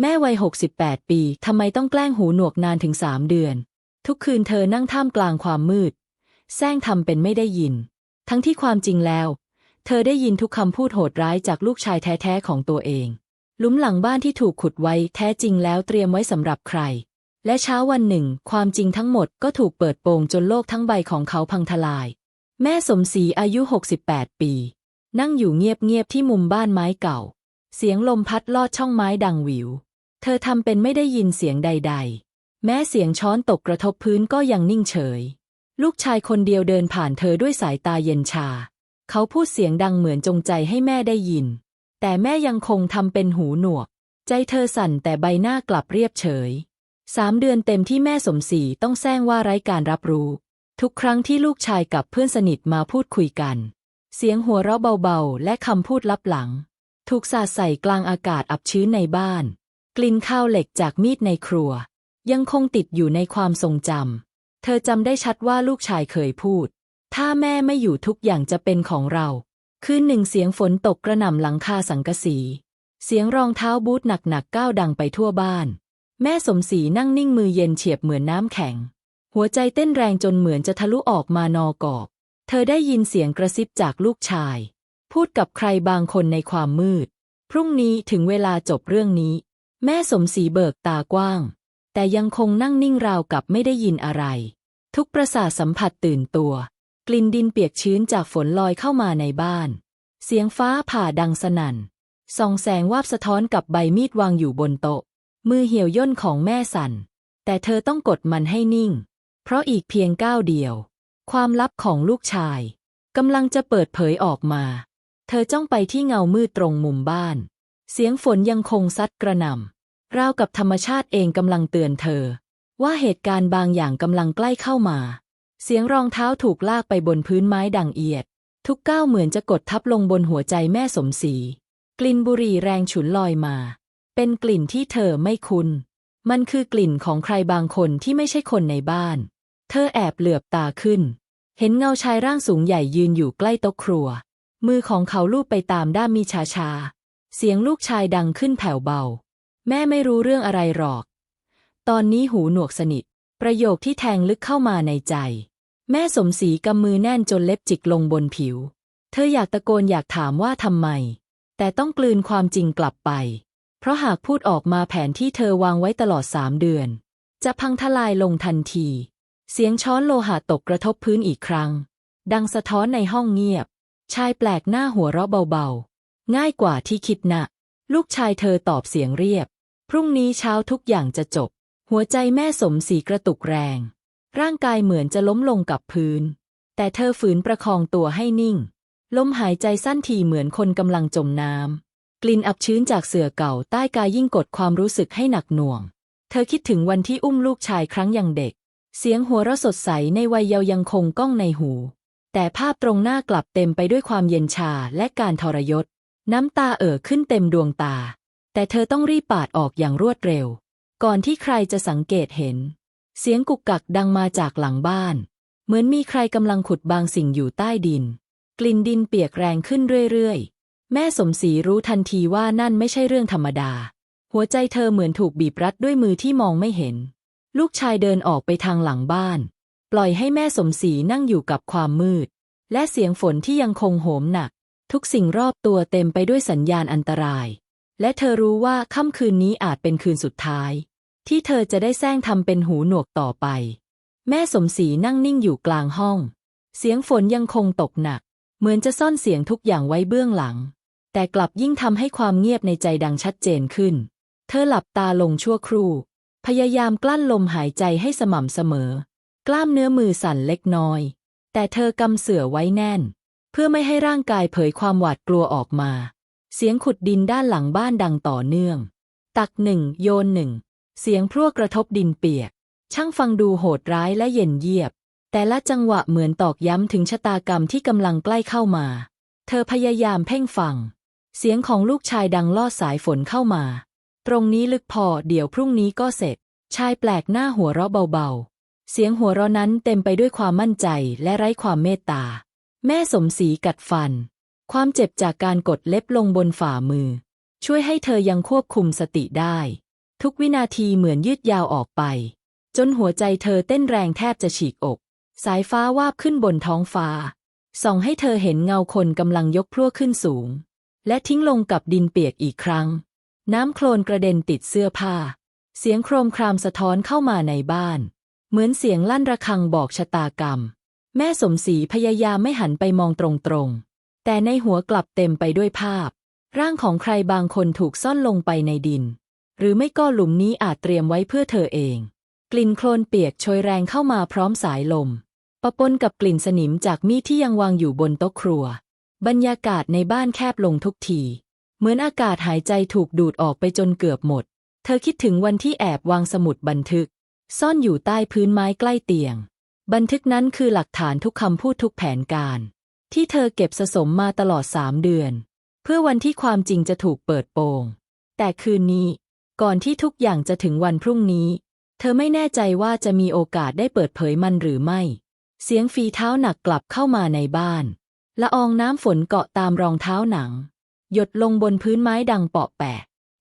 แม่วัย 68 ปีทำไมต้องแกล้งหูหนวกนานถึงสามเดือน ทุกคืนเธอนั่งท่ามกลางความมืด แซงทำเป็นไม่ได้ยิน ทั้งที่ความจริงแล้ว เธอได้ยินทุกคำพูดโหดร้ายจากลูกชายแท้ๆของตัวเองลุมหลังบ้านที่ถูกขุดไว้แท้จริงแล้วเตรียมไว้สำหรับใคร และเช้าวันหนึ่ง ความจริงทั้งหมดก็ถูกเปิดโปงจนโลกทั้งใบของเขาพังทลาย แม่สมศรีอายุ 68 ปี นั่งอยู่เงียบๆที่มุมบ้านไม้เก่า เสียงลมพัดลอดช่องไม้ดังหวิว เธอทำเป็นไม่ได้ยินเสียงใด ๆ แม้เสียงช้อนตกกระทบพื้นก็ยังนิ่งเฉย ลูกชายคนเดียวเดินผ่านเธอด้วยสายตาเย็นชา เขาพูดเสียงดังเหมือนจงใจให้แม่ได้ยิน แต่แม่ยังคงทำเป็นหูหนวก ใจเธอสั่นแต่ใบหน้ากลับเรียบเฉยสามเดือนเต็มที่แม่สมศรีต้องแซงว่าไร้การรับรู้ ทุกครั้งที่ลูกชายกับเพื่อนสนิทมาพูดคุยกัน เสียงหัวเราะเบาๆ และคำพูดลับหลัง ถูกสาดใส่กลางอากาศอับชื้นในบ้าน กลิ่นข้าวเหล็กจากมีดในครัว ยังคงติดอยู่ในความทรงจำ เธอจำได้ชัดว่าลูกชายเคยพูด ถ้าแม่ไม่อยู่ทุกอย่างจะเป็นของเรา คืนหนึ่งเสียงฝนตกกระหน่ำหลังคาสังกะสี เสียงรองเท้าบูทหนักๆก้าวดังไปทั่วบ้าน แม่สมศรีนั่งนิ่งมือเย็นเฉียบเหมือนน้ำแข็ง หัวใจเต้นแรงจนเหมือนจะทะลุออกมานอกอกเธอได้ยินเสียงกระซิบจากลูกชาย พูดกับใครบางคนในความมืด พรุ่งนี้ถึงเวลาจบเรื่องนี้ แม่สมศรีเบิกตากว้าง แต่ยังคงนั่งนิ่งราวกับไม่ได้ยินอะไร ทุกประสาทสัมผัสตื่นตัว กลิ่นดินเปียกชื้นจากฝนลอยเข้ามาในบ้าน เสียงฟ้าผ่าดังสนั่นส่องแสงวาบสะท้อนกับใบมีดวางอยู่บนโต๊ะ มือเหี่ยวย่นของแม่สั่น แต่เธอต้องกดมันให้นิ่ง เพราะอีกเพียงก้าวเดียว ความลับของลูกชายกำลังจะเปิดเผยออกมา เธอจ้องไปที่เงามืดตรงมุมบ้าน เสียงฝนยังคงซัดกระหน่ำ ราวกับธรรมชาติเองกำลังเตือนเธอ ว่าเหตุการณ์บางอย่างกำลังใกล้เข้ามา เสียงรองเท้าถูกลากไปบนพื้นไม้ดังเอียด ทุกก้าวเหมือนจะกดทับลงบนหัวใจแม่สมศรีกลิ่นบุหรี่แรงฉุนลอยมา เป็นกลิ่นที่เธอไม่คุ้น มันคือกลิ่นของใครบางคนที่ไม่ใช่คนในบ้าน เธอแอบเหลือบตาขึ้น เห็นเงาชายร่างสูงใหญ่ยืนอยู่ใกล้โต๊ะครัว มือของเขาลูบไปตามด้ามมีชาชา เสียงลูกชายดังขึ้นแผ่วเบา แม่ไม่รู้เรื่องอะไรหรอก ตอนนี้หูหนวกสนิท ประโยคที่แทงลึกเข้ามาในใจ แม่สมศรีกำมือแน่นจนเล็บจิกลงบนผิว เธออยากตะโกนอยากถามว่าทำไม แต่ต้องกลืนความจริงกลับไป เพราะหากพูดออกมาแผนที่เธอวางไว้ตลอดสามเดือน จะพังทลายลงทันที เสียงช้อนโลหะตกกระทบพื้นอีกครั้ง ดังสะท้อนในห้องเงียบ ชายแปลกหน้าหัวเราะเบาๆ ง่ายกว่าที่คิดนะ ลูกชายเธอตอบเสียงเรียบ พรุ่งนี้เช้าทุกอย่างจะจบ หัวใจแม่สมศรีกระตุกแรง ร่างกายเหมือนจะล้มลงกับพื้น แต่เธอฝืนประคองตัวให้นิ่ง ลมหายใจสั้นทีเหมือนคนกำลังจมน้ำ กลิ่นอับชื้นจากเสื่อเก่าใต้กายยิ่งกดความรู้สึกให้หนักหน่วง เธอคิดถึงวันที่อุ้มลูกชายครั้งยังเด็ก เสียงหัวเราะสดใสในวัยเยาว์ยังคงก้องในหู แต่ภาพตรงหน้ากลับเต็มไปด้วยความเย็นชาและการทรยศ น้ำตาเอ่อขึ้นเต็มดวงตา แต่เธอต้องรีบปาดออกอย่างรวดเร็ว ก่อนที่ใครจะสังเกตเห็น เสียงกุกกักดังมาจากหลังบ้าน เหมือนมีใครกำลังขุดบางสิ่งอยู่ใต้ดิน กลิ่นดินเปียกแรงขึ้นเรื่อยๆ แม่สมศรีรู้ทันทีว่านั่นไม่ใช่เรื่องธรรมดา หัวใจเธอเหมือนถูกบีบรัดด้วยมือที่มองไม่เห็น ลูกชายเดินออกไปทางหลังบ้าน ปล่อยให้แม่สมศรีนั่งอยู่กับความมืด และเสียงฝนที่ยังคงโหมหนัก ทุกสิ่งรอบตัวเต็มไปด้วยสัญญาณอันตราย และเธอรู้ว่าค่ำคืนนี้อาจเป็นคืนสุดท้าย ที่เธอจะได้แซงทำเป็นหูหนวกต่อไป แม่สมศรีนั่งนิ่งอยู่กลางห้อง เสียงฝนยังคงตกหนัก เหมือนจะซ่อนเสียงทุกอย่างไว้เบื้องหลัง แต่กลับยิ่งทำให้ความเงียบในใจดังชัดเจนขึ้น เธอหลับตาลงชั่วครู่ พยายามกลั้นลมหายใจให้สม่ำเสมอ กล้ามเนื้อมือสั่นเล็กน้อย แต่เธอกำเสือไว้แน่น เพื่อไม่ให้ร่างกายเผยความหวาดกลัวออกมา เสียงขุดดินด้านหลังบ้านดังต่อเนื่อง ตักหนึ่งโยนหนึ่ง เสียงพรวดกระทบดินเปียก ช่างฟังดูโหดร้ายและเย็นเยียบ แต่ละจังหวะเหมือนตอกย้ำถึงชะตากรรมที่กำลังใกล้เข้ามา เธอพยายามเพ่งฟัง เสียงของลูกชายดังลอดสายฝนเข้ามา ตรงนี้ลึกพอเดี๋ยวพรุ่งนี้ก็เสร็จ ชายแปลกหน้าหัวเราะเบาๆ เสียงหัวเราะนั้นเต็มไปด้วยความมั่นใจและไร้ความเมตตา แม่สมศรีกัดฟัน ความเจ็บจากการกดเล็บลงบนฝ่ามือ ช่วยให้เธอยังควบคุมสติได้ ทุกวินาทีเหมือนยืดยาวออกไป จนหัวใจเธอเต้นแรงแทบจะฉีกอก สายฟ้าวาบขึ้นบนท้องฟ้า ส่องให้เธอเห็นเงาคนกำลังยกพลั่วขึ้นสูง และทิ้งลงกับดินเปียกอีกครั้ง น้ำโคลนกระเด็นติดเสื้อผ้า เสียงโครมครามสะท้อนเข้ามาในบ้าน เหมือนเสียงลั่นระฆังบอกชะตากรรม แม่สมศรีพยายามไม่หันไปมองตรงๆ แต่ในหัวกลับเต็มไปด้วยภาพ ร่างของใครบางคนถูกซ่อนลงไปในดิน หรือไม่ก็หลุมนี้อาจเตรียมไว้เพื่อเธอเอง กลิ่นโคลนเปียกโชยแรงเข้ามาพร้อมสายลมปะปนกับกลิ่นสนิมจากมีดที่ยังวางอยู่บนโต๊ะครัว บรรยากาศในบ้านแคบลงทุกที เหมือนอากาศหายใจถูกดูดออกไปจนเกือบหมด เธอคิดถึงวันที่แอบวางสมุดบันทึก ซ่อนอยู่ใต้พื้นไม้ใกล้เตียง บันทึกนั้นคือหลักฐานทุกคำพูดทุกแผนการ ที่เธอเก็บสะสมมาตลอดสามเดือน เพื่อวันที่ความจริงจะถูกเปิดโปง แต่คืนนี้ ก่อนที่ทุกอย่างจะถึงวันพรุ่งนี้ เธอไม่แน่ใจว่าจะมีโอกาสได้เปิดเผยมันหรือไม่ เสียงฝีเท้าหนักกลับเข้ามาในบ้านละอองน้ำฝนเกาะตามรองเท้าหนัง หยดลงบนพื้นไม้ดังเปาะแปะ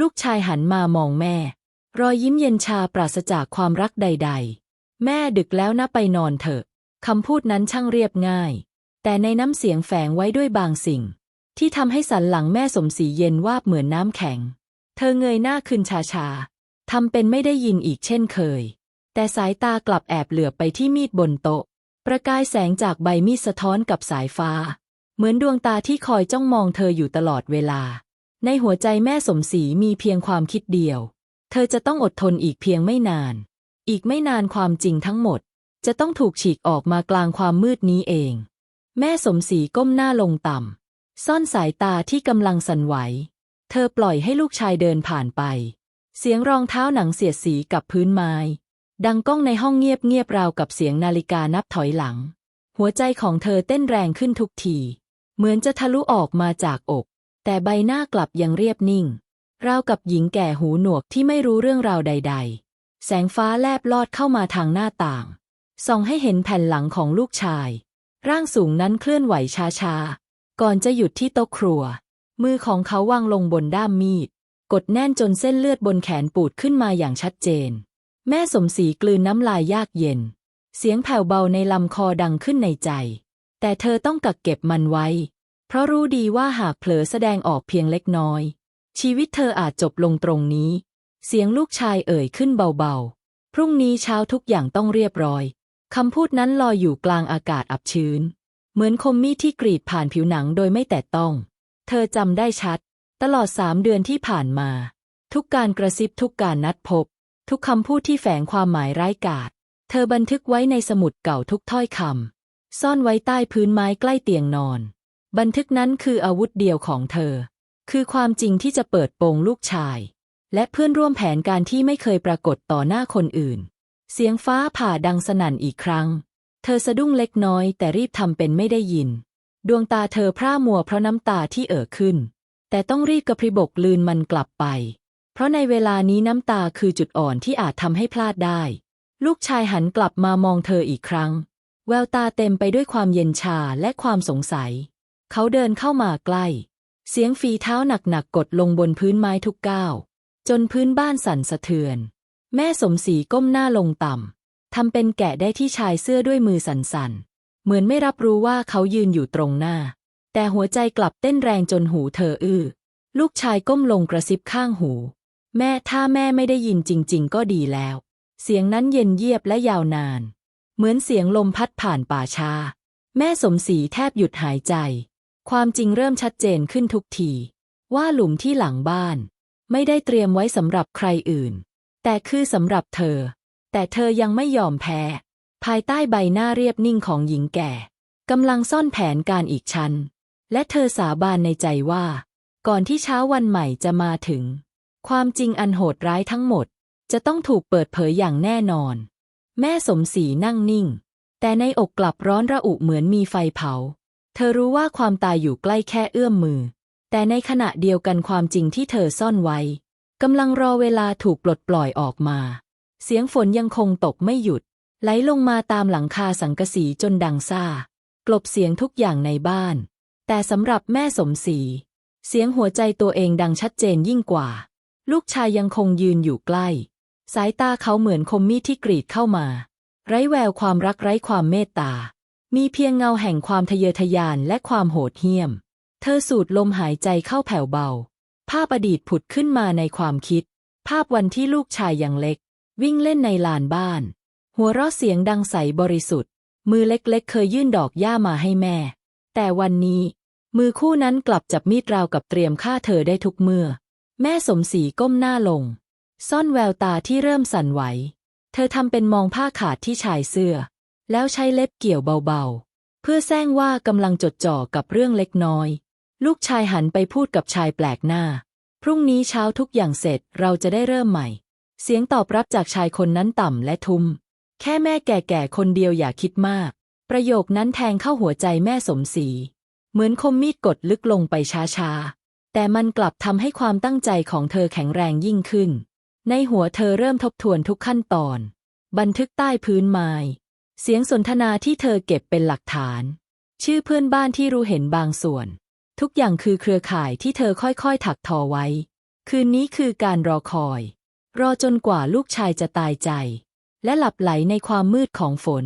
ลูกชายหันมามองแม่ รอยยิ้มเย็นชาปราศจากความรักใด ๆ แม่ดึกแล้วนะไปนอนเถอะคำพูดนั้นช่างเรียบง่าย แต่ในน้ำเสียงแฝงไว้ด้วยบางสิ่ง ที่ทำให้สันหลังแม่สมศรีเย็นวาบเหมือนน้ำแข็ง เธอเงยหน้าขึ้นชาๆทำเป็นไม่ได้ยินอีกเช่นเคย แต่สายตากลับแอบเหลือบไปที่มีดบนโต๊ะ ประกายแสงจากใบมีดสะท้อนกับสายฟ้า เหมือนดวงตาที่คอยจ้องมองเธออยู่ตลอดเวลา ในหัวใจแม่สมศรีมีเพียงความคิดเดียว เธอจะต้องอดทนอีกเพียงไม่นาน อีกไม่นานความจริงทั้งหมด จะต้องถูกฉีกออกมากลางความมืดนี้เอง แม่สมศรีก้มหน้าลงต่ำ ซ่อนสายตาที่กำลังสั่นไหว เธอปล่อยให้ลูกชายเดินผ่านไป เสียงรองเท้าหนังเสียดสีกับพื้นไม้ ดังก้องในห้องเงียบๆราวกับเสียงนาฬิกานับถอยหลัง หัวใจของเธอเต้นแรงขึ้นทุกที เหมือนจะทะลุออกมาจากอก แต่ใบหน้ากลับยังเรียบนิ่ง ราวกับหญิงแก่หูหนวกที่ไม่รู้เรื่องราวใด ๆ แสงฟ้าแลบลอดเข้ามาทางหน้าต่าง ส่องให้เห็นแผ่นหลังของลูกชาย ร่างสูงนั้นเคลื่อนไหวช้าๆ ก่อนจะหยุดที่โต๊ะครัว มือของเขาวางลงบนด้ามมีด กดแน่นจนเส้นเลือดบนแขนปูดขึ้นมาอย่างชัดเจน แม่สมศรีกลืนน้ำลายยากเย็น เสียงแผ่วเบาในลำคอดังขึ้นในใจ แต่เธอต้องกักเก็บมันไว้ เพราะรู้ดีว่าหากเผลอแสดงออกเพียงเล็กน้อย ชีวิตเธออาจจบลงตรงนี้ เสียงลูกชายเอ่ยขึ้นเบาๆ พรุ่งนี้เช้าทุกอย่างต้องเรียบร้อย คำพูดนั้นลอยอยู่กลางอากาศอับชื้น เหมือนคมมีดที่กรีดผ่านผิวหนังโดยไม่แตะต้อง เธอจำได้ชัด ตลอดสามเดือนที่ผ่านมา ทุกการกระซิบทุกการนัดพบ ทุกคำพูดที่แฝงความหมายร้ายกาจเธอบันทึกไว้ในสมุดเก่าทุกถ้อยคำซ่อนไว้ใต้พื้นไม้ใกล้เตียงนอน บันทึกนั้นคืออาวุธเดียวของเธอ คือความจริงที่จะเปิดโปงลูกชาย และเพื่อนร่วมแผนการที่ไม่เคยปรากฏต่อหน้าคนอื่น เสียงฟ้าผ่าดังสนั่นอีกครั้ง เธอสะดุ้งเล็กน้อยแต่รีบทำเป็นไม่ได้ยิน ดวงตาเธอพร่ามัวเพราะน้ำตาที่เอ่อขึ้น แต่ต้องรีบกระพริบกลืนมันกลับไป เพราะในเวลานี้น้ำตาคือจุดอ่อนที่อาจทำให้พลาดได้ ลูกชายหันกลับมามองเธออีกครั้ง แววตาเต็มไปด้วยความเย็นชาและความสงสัย เขาเดินเข้ามาใกล้ เสียงฝีเท้าหนักๆกดลงบนพื้นไม้ทุกก้าวจนพื้นบ้านสั่นสะเทือน แม่สมศรีก้มหน้าลงต่ำทำเป็นแกะได้ที่ชายเสื้อด้วยมือสั่นๆ เหมือนไม่รับรู้ว่าเขายืนอยู่ตรงหน้า แต่หัวใจกลับเต้นแรงจนหูเธออื้อ ลูกชายก้มลงกระซิบข้างหู แม่ถ้าแม่ไม่ได้ยินจริง ๆ ก็ดีแล้ว เสียงนั้นเย็นเยียบและยาวนาน เหมือนเสียงลมพัดผ่านป่าชา แม่สมศรีแทบหยุดหายใจ ความจริงเริ่มชัดเจนขึ้นทุกที ว่าหลุมที่หลังบ้าน ไม่ได้เตรียมไว้สำหรับใครอื่น แต่คือสำหรับเธอ แต่เธอยังไม่ยอมแพ้ ภายใต้ใบหน้าเรียบนิ่งของหญิงแก่กำลังซ่อนแผนการอีกชั้น และเธอสาบานในใจว่า ก่อนที่เช้าวันใหม่จะมาถึง ความจริงอันโหดร้ายทั้งหมด จะต้องถูกเปิดเผยอย่างแน่นอน แม่สมศรีนั่งนิ่ง แต่ในอกกลับร้อนระอุเหมือนมีไฟเผา เธอรู้ว่าความตายอยู่ใกล้แค่เอื้อมมือ แต่ในขณะเดียวกันความจริงที่เธอซ่อนไว้ กำลังรอเวลาถูกปลดปล่อยออกมา เสียงฝนยังคงตกไม่หยุด ไหลลงมาตามหลังคาสังกะสีจนดังซ่ากลบเสียงทุกอย่างในบ้าน แต่สำหรับแม่สมศรีเสียงหัวใจตัวเองดังชัดเจนยิ่งกว่า ลูกชายยังคงยืนอยู่ใกล้ สายตาเขาเหมือนคมมีดที่กรีดเข้ามา ไร้แววความรักไร้ความเมตตา มีเพียงเงาแห่งความทะเยอทะยานและความโหดเหี้ยม เธอสูดลมหายใจเข้าแผ่วเบา ภาพอดีตผุดขึ้นมาในความคิด ภาพวันที่ลูกชายยังเล็ก วิ่งเล่นในลานบ้าน หัวเราะเสียงดังใสบริสุทธิ์ มือเล็กๆ เคยยื่นดอกหญ้ามาให้แม่ แต่วันนี้ มือคู่นั้นกลับจับมีดราวกับเตรียมฆ่าเธอได้ทุกเมื่อ แม่สมศรีก้มหน้าลง ซ่อนแววตาที่เริ่มสั่นไหว เธอทำเป็นมองผ้าขาดที่ชายเสื้อ แล้วใช้เล็บเกี่ยวเบาๆ เพื่อแซงว่ากำลังจดจ่อกับเรื่องเล็กน้อย ลูกชายหันไปพูดกับชายแปลกหน้า พรุ่งนี้เช้าทุกอย่างเสร็จเราจะได้เริ่มใหม่ เสียงตอบรับจากชายคนนั้นต่ำและทุ้ม แค่แม่แก่ๆคนเดียวอย่าคิดมาก ประโยคนั้นแทงเข้าหัวใจแม่สมศรี เหมือนคมมีดกดลึกลงไปช้าๆ แต่มันกลับทำให้ความตั้งใจของเธอแข็งแรงยิ่งขึ้น ในหัวเธอเริ่มทบทวนทุกขั้นตอน บันทึกใต้พื้นไม้เสียงสนทนาที่เธอเก็บเป็นหลักฐาน ชื่อเพื่อนบ้านที่รู้เห็นบางส่วน ทุกอย่างคือเครือข่ายที่เธอค่อยๆ ถักทอไว้ คืนนี้คือการรอคอย รอจนกว่าลูกชายจะตายใจ และหลับไหลในความมืดของฝน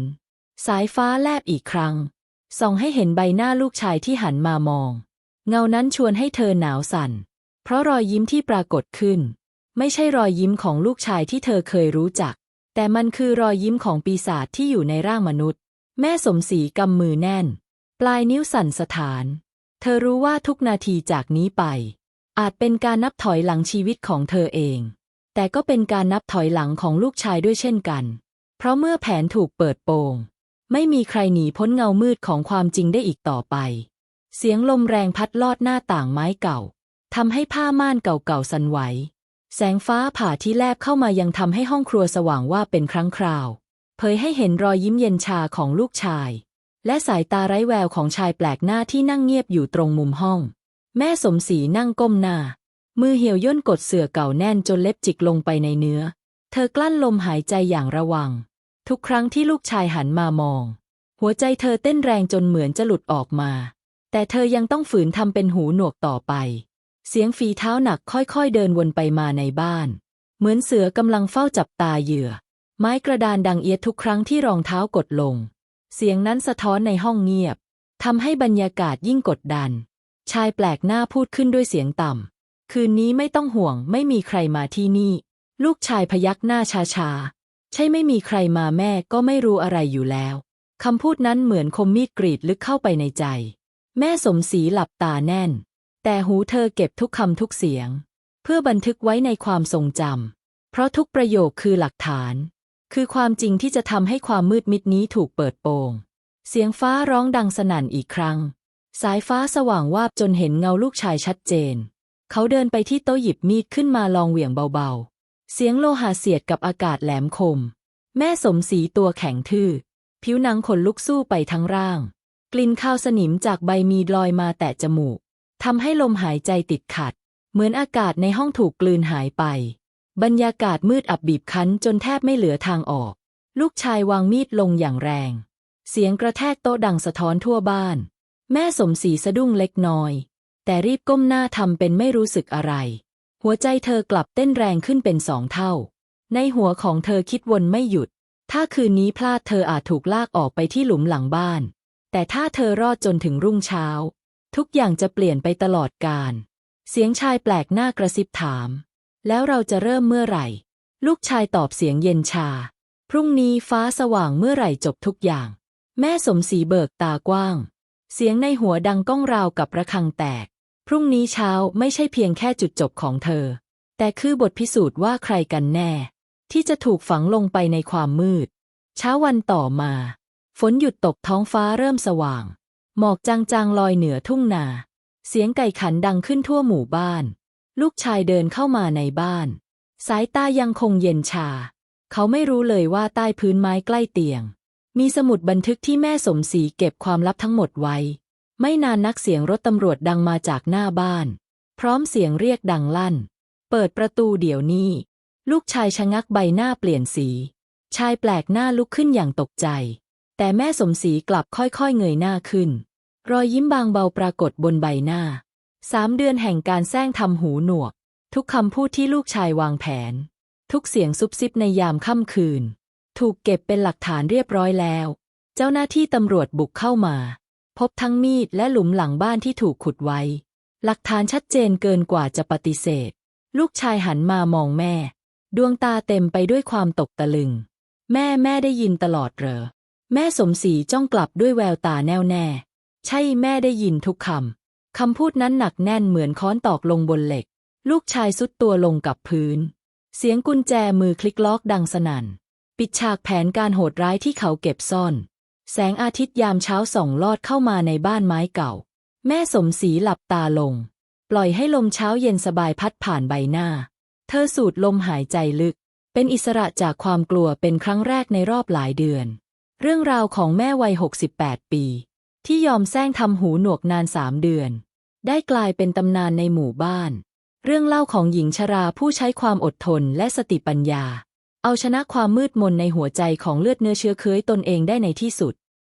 สายฟ้าแลบอีกครั้ง ส่องให้เห็นใบหน้าลูกชายที่หันมามอง เงานั้นชวนให้เธอหนาวสั่น เพราะรอยยิ้มที่ปรากฏขึ้น ไม่ใช่รอยยิ้มของลูกชายที่เธอเคยรู้จัก แต่มันคือรอยยิ้มของปีศาจที่อยู่ในร่างมนุษย์ แม่สมศรีกำมือแน่น ปลายนิ้วสั่นสถาน เธอรู้ว่าทุกนาทีจากนี้ไป อาจเป็นการนับถอยหลังชีวิตของเธอเอง แต่ก็เป็นการนับถอยหลังของลูกชายด้วยเช่นกัน เพราะเมื่อแผนถูกเปิดโปง ไม่มีใครหนีพ้นเงามืดของความจริงได้อีกต่อไป เสียงลมแรงพัดลอดหน้าต่างไม้เก่าทำให้ผ้าม่านเก่าๆสั่นไหว แสงฟ้าผ่าที่แลบเข้ามายังทำให้ห้องครัวสว่างว่าเป็นครั้งคราว เผยให้เห็นรอยยิ้มเย็นชาของลูกชาย และสายตาไร้แววของชายแปลกหน้าที่นั่งเงียบอยู่ตรงมุมห้อง แม่สมศรีนั่งก้มหน้า มือเหี่ยวย่นกดเสื่อเก่าแน่นจนเล็บจิกลงไปในเนื้อ เธอกลั้นลมหายใจอย่างระวัง ทุกครั้งที่ลูกชายหันมามอง หัวใจเธอเต้นแรงจนเหมือนจะหลุดออกมา แต่เธอยังต้องฝืนทำเป็นหูหนวกต่อไป เสียงฝีเท้าหนักค่อยๆเดินวนไปมาในบ้าน เหมือนเสือกำลังเฝ้าจับตาเหยื่อ ไม้กระดานดังเอียดทุกครั้งที่รองเท้ากดลง เสียงนั้นสะท้อนในห้องเงียบทำให้บรรยากาศยิ่งกดดัน ชายแปลกหน้าพูดขึ้นด้วยเสียงต่ำ คืนนี้ไม่ต้องห่วงไม่มีใครมาที่นี่ ลูกชายพยักหน้าชาๆใช่ไม่มีใครมาแม่ก็ไม่รู้อะไรอยู่แล้ว คำพูดนั้นเหมือนคมมีดกรีดลึกเข้าไปในใจ แม่สมศรีหลับตาแน่น แต่หูเธอเก็บทุกคำทุกเสียง เพื่อบันทึกไว้ในความทรงจำ เพราะทุกประโยคคือหลักฐาน คือความจริงที่จะทำให้ความมืดมิดนี้ถูกเปิดโปง เสียงฟ้าร้องดังสนั่นอีกครั้ง สายฟ้าสว่างวาบจนเห็นเงาลูกชายชัดเจน เขาเดินไปที่โต๊ะหยิบมีดขึ้นมาลองเหวี่ยงเบาๆ เสียงโลหะเสียดกับอากาศแหลมคม แม่สมศรีตัวแข็งทื่อ ผิวหนังขนลุกสู้ไปทั้งร่าง กลิ่นข้าวสนิมจากใบมีดลอยมาแตะจมูกทำให้ลมหายใจติดขัด เหมือนอากาศในห้องถูกกลืนหายไป บรรยากาศมืดอับบีบคั้นจนแทบไม่เหลือทางออก ลูกชายวางมีดลงอย่างแรง เสียงกระแทกโต๊ะดังสะท้อนทั่วบ้าน แม่สมศรีสะดุ้งเล็กน้อย แต่รีบก้มหน้าทำเป็นไม่รู้สึกอะไร หัวใจเธอกลับเต้นแรงขึ้นเป็นสองเท่า ในหัวของเธอคิดวนไม่หยุด ถ้าคืนนี้พลาดเธออาจถูกลากออกไปที่หลุมหลังบ้าน แต่ถ้าเธอรอดจนถึงรุ่งเช้า ทุกอย่างจะเปลี่ยนไปตลอดกาลเสียงชายแปลกหน้ากระซิบถาม แล้วเราจะเริ่มเมื่อไหร่ ลูกชายตอบเสียงเย็นชา พรุ่งนี้ฟ้าสว่างเมื่อไหร่จบทุกอย่าง แม่สมศรีเบิกตากว้าง เสียงในหัวดังก้องราวกับระฆังแตก พรุ่งนี้เช้าไม่ใช่เพียงแค่จุดจบของเธอ แต่คือบทพิสูจน์ว่าใครกันแน่ ที่จะถูกฝังลงไปในความมืด เช้าวันต่อมา ฝนหยุดตกท้องฟ้าเริ่มสว่าง หมอกจางๆลอยเหนือทุ่งนา เสียงไก่ขันดังขึ้นทั่วหมู่บ้าน ลูกชายเดินเข้ามาในบ้าน สายตายังคงเย็นชา เขาไม่รู้เลยว่าใต้พื้นไม้ใกล้เตียง มีสมุดบันทึกที่แม่สมศรีเก็บความลับทั้งหมดไว้ ไม่นานนักเสียงรถตำรวจดังมาจากหน้าบ้าน พร้อมเสียงเรียกดังลั่น เปิดประตูเดี๋ยวนี้ ลูกชายชะงักใบหน้าเปลี่ยนสี ชายแปลกหน้าลุกขึ้นอย่างตกใจ แต่แม่สมศรีกลับค่อยๆเงยหน้าขึ้น รอยยิ้มบางเบาปรากฏบนใบหน้า สามเดือนแห่งการแซงทำหูหนวก ทุกคำพูดที่ลูกชายวางแผน ทุกเสียงซุบซิบในยามค่ำคืน ถูกเก็บเป็นหลักฐานเรียบร้อยแล้ว เจ้าหน้าที่ตำรวจบุกเข้ามา พบทั้งมีดและหลุมหลังบ้านที่ถูกขุดไว้ หลักฐานชัดเจนเกินกว่าจะปฏิเสธ ลูกชายหันมามองแม่ ดวงตาเต็มไปด้วยความตกตะลึง แม่แม่ได้ยินตลอดเหรอ แม่สมศรีจ้องกลับด้วยแววตาแน่วแน่ ใช่แม่ได้ยินทุกคำ คำพูดนั้นหนักแน่นเหมือนค้อนตอกลงบนเหล็ก ลูกชายสุดตัวลงกับพื้น เสียงกุญแจมือคลิกล็อกดังสนั่น ปิดฉากแผนการโหดร้ายที่เขาเก็บซ่อน แสงอาทิตย์ยามเช้าส่องลอดเข้ามาในบ้านไม้เก่า แม่สมศรีหลับตาลง ปล่อยให้ลมเช้าเย็นสบายพัดผ่านใบหน้า เธอสูดลมหายใจลึก เป็นอิสระจากความกลัวเป็นครั้งแรกในรอบหลายเดือน เรื่องราวของแม่วัย 68 ปี ที่ยอมแซงทำหูหนวกนานสามเดือน ได้กลายเป็นตำนานในหมู่บ้าน เรื่องเล่าของหญิงชราผู้ใช้ความอดทนและสติปัญญา เอาชนะความมืดมนในหัวใจของเลือดเนื้อเชื้อเค้ยตนเองได้ในที่สุด